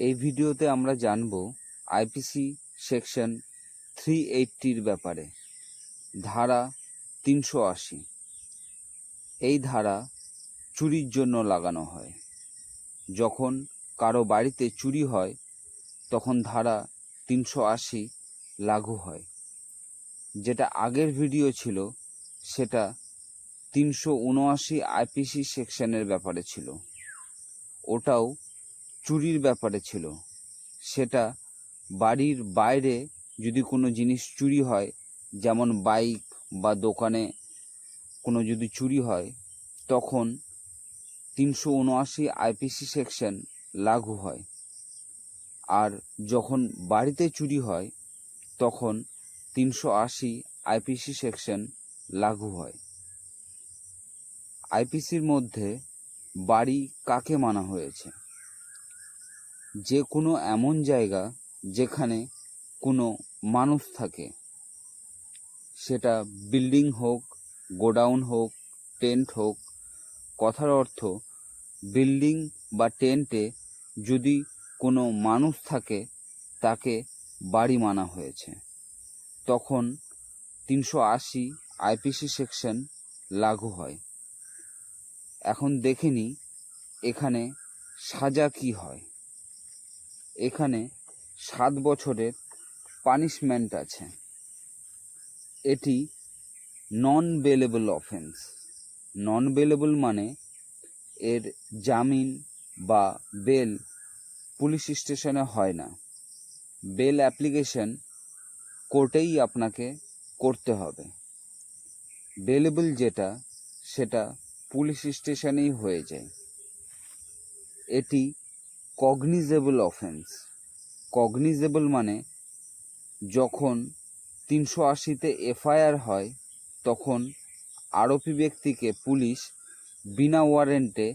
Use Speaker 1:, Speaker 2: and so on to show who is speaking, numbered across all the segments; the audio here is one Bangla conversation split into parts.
Speaker 1: এই ভিডিওতে আমরা জানব আইপিসি সেকশন থ্রি এইটটির ব্যাপারে। ধারা তিনশো আশি। এই ধারা চুরির জন্য লাগানো হয়। যখন কারও বাড়িতে চুরি হয়, তখন ধারা তিনশো আশি লাগু হয়। যেটা আগের ভিডিও ছিল, সেটা তিনশো উনআশি আইপিসি সেকশনের ব্যাপারে ছিল। ওটাও চুরির ব্যাপারে ছিল। সেটা বাড়ির বাইরে যদি কোনো জিনিস চুরি হয়, যেমন বাইক বা দোকানে কোনো যদি চুরি হয়, তখন তিনশো উনআশি আইপিসি সেকশন লাগু হয়। আর যখন বাড়িতে চুরি হয়, তখন তিনশো আশি আইপিসি সেকশন লাগু হয়। আইপিসির মধ্যে বাড়ি কাকে মানা হয়েছে? যে কোনো এমন জায়গা যেখানে কোনো মানুষ থাকে। সেটা বিল্ডিং হোক, গোডাউন হোক, টেন্ট হোক, কথার অর্থ বিল্ডিং বা টেন্টে যদি কোনো মানুষ থাকে, তাকে বাড়ি মানা হয়েছে। তখন তিনশো আশি আইপিসি সেকশন লাগু হয়। এখন দেখে নিই এখানে সাজা কি হয়। এখানে সাত বছরের পানিশমেন্ট আছে। এটি non bailable offence non bailable মানে এর জামিন বা বেল পুলিশ স্টেশনে হয় না। বেল অ্যাপ্লিকেশন কোর্টেই আপনাকে করতে হবে। বেলেবল যেটা, সেটা পুলিশ স্টেশনেই হয়ে যায়। এটি কগনিজেবল অফেন্স কগনিজেবল মানে যখন তিনশো আশিতে এফআইআর হয়, তখন আরোপি ব্যক্তিকে পুলিশ বিনা ওয়ারেন্টে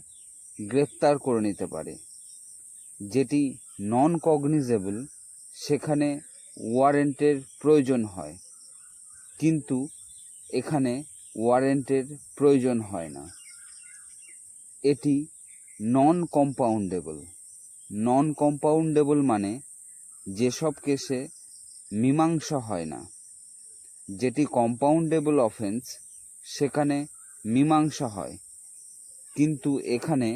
Speaker 1: গ্রেপ্তার করে নিতে পারে। যেটি নন কগনিজেবল সেখানে ওয়ারেন্টের প্রয়োজন হয়। কিন্তু এখানে ওয়ারেন্টের প্রয়োজন হয় না। এটি নন কম্পাউন্ডেবল নন কম্পাউন্ডেবল মানে যেসব কেসে মীমাংসা হয় না। যেটি কম্পাউন্ডেবল অফেন্স সেখানে মীমাংসা হয়, কিন্তু এখানে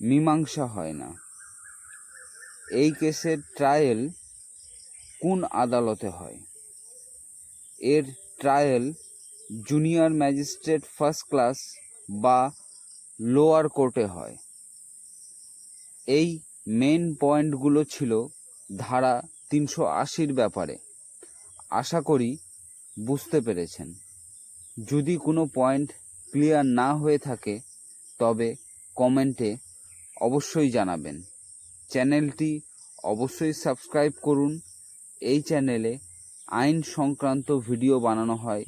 Speaker 1: মীমাংসা হয় না। এই কেসের ট্রায়াল কোন আদালতে হয়? এর trial junior magistrate first class বা লোয়ার কোর্টে হয়। এই মেন পয়েন্টগুলো ছিল ধারা তিনশো আশির ব্যাপারে। আশা করি বুঝতে পেরেছেন। যদি কোনো পয়েন্ট ক্লিয়ার না হয়ে থাকে, তবে কমেন্টে অবশ্যই জানাবেন। চ্যানেলটি অবশ্যই সাবস্ক্রাইব করুন। এই চ্যানেলে আইন সংক্রান্ত ভিডিও বানানো হয়।